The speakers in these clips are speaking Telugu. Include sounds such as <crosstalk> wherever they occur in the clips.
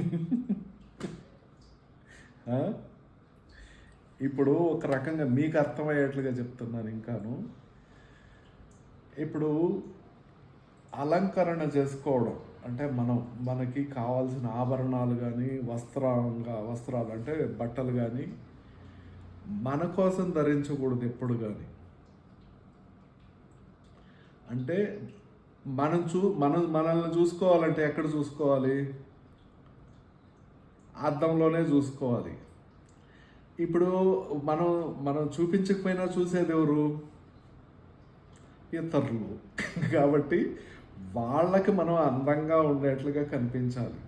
<laughs> ఇప్పుడు ఒక రకంగా మీకు అర్థమయ్యేట్లుగా చెప్తున్నాను ఇంకాను. ఇప్పుడు అలంకరణ చేసుకోవడం అంటే మనం మనకి కావాల్సిన ఆభరణాలు కానీ వస్త్రంగా వస్త్రాలు అంటే బట్టలు కానీ మన కోసం ధరించకూడదు ఎప్పుడు కానీ అంటే మనం చూ మనం మనల్ని చూసుకోవాలంటే ఎక్కడ చూసుకోవాలి? అద్దంలోనే చూసుకోవాలి. ఇప్పుడు మనం మనం చూపించకపోయినా చూసేది ఎవరు? ఇతరులు. <laughs> కాబట్టి వాళ్ళకి మనం అందంగా ఉండేట్లుగా కనిపించాలి.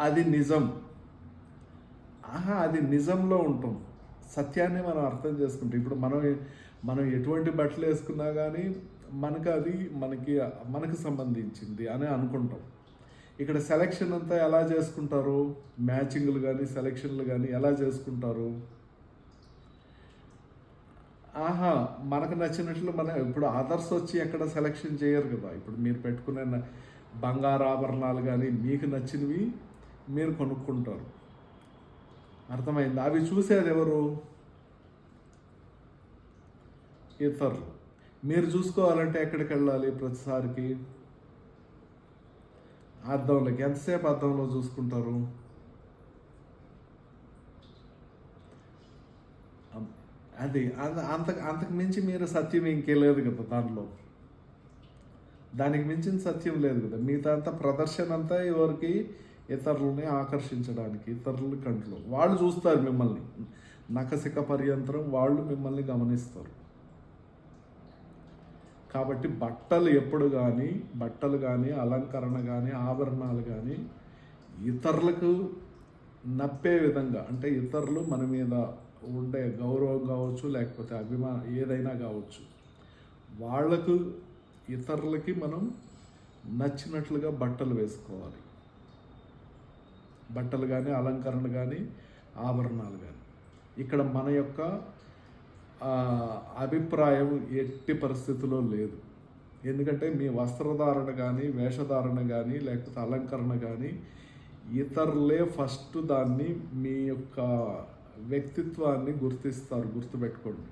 అది నిజం. ఆహా అది నిజంలో ఉంటాం. సత్యాన్ని మనం అర్థం చేసుకుంటాం ఇప్పుడు మనం మనం ఎటువంటి బట్టలు వేసుకున్నా కానీ మనకు అది మనకి మనకు సంబంధించింది అని అనుకుంటాం. ఇక్కడ సెలెక్షన్ అంతా ఎలా చేసుకుంటారు? మ్యాచింగ్లు కానీ సెలెక్షన్లు కానీ ఎలా చేసుకుంటారు? ఆహా మనకు నచ్చినట్లు మన ఇప్పుడు అదర్స్ వచ్చి ఎక్కడ సెలెక్షన్ చేయరు కదా. ఇప్పుడు మీరు పెట్టుకునే బంగారు ఆభరణాలు కానీ మీకు నచ్చినవి మీరు కొనుక్కుంటారు. అర్థమైంది? అవి చూసేది ఎవరు? ఇతరులు. మీరు చూసుకోవాలంటే ఎక్కడికి వెళ్ళాలి ప్రతిసారికి? అద్దంలోకి ఎంతసేపు అద్దంలో చూసుకుంటారు? అది అంత- అంత అంతకు మించి మీరు సత్యం ఇంకే లేదు కదా దానిలో దానికి మించిన సత్యం లేదు కదా. మిగతా అంతా ప్రదర్శన అంతా ఎవరికి? ఇతరులని ఆకర్షించడానికి ఇతరుల కంట్లో. వాళ్ళు చూస్తారు మిమ్మల్ని. నకసిక పర్యంతరం వాళ్ళు మిమ్మల్ని గమనిస్తారు. కాబట్టి బట్టలు ఎప్పుడు కానీ బట్టలు కానీ అలంకరణ కానీ ఆభరణాలు కానీ ఇతరులకు నప్పే విధంగా అంటే ఇతరులు మన మీద ఉండే గౌరవం కావచ్చు లేకపోతే అభిమానం ఏదైనా కావచ్చు వాళ్ళకు ఇతరులకి మనం నచ్చినట్లుగా బట్టలు వేసుకోవాలి. బట్టలు కానీ అలంకరణ కానీ ఆభరణాలు కానీ ఇక్కడ మన యొక్క అభిప్రాయం ఎట్టి పరిస్థితిలో లేదు. ఎందుకంటే మీ వస్త్రధారణ కానీ వేషధారణ కానీ లేకపోతే అలంకరణ కానీ ఇతరులే ఫస్ట్ దాన్ని మీ యొక్క వ్యక్తిత్వాన్ని గుర్తిస్తారు గుర్తుపెట్టుకోండి.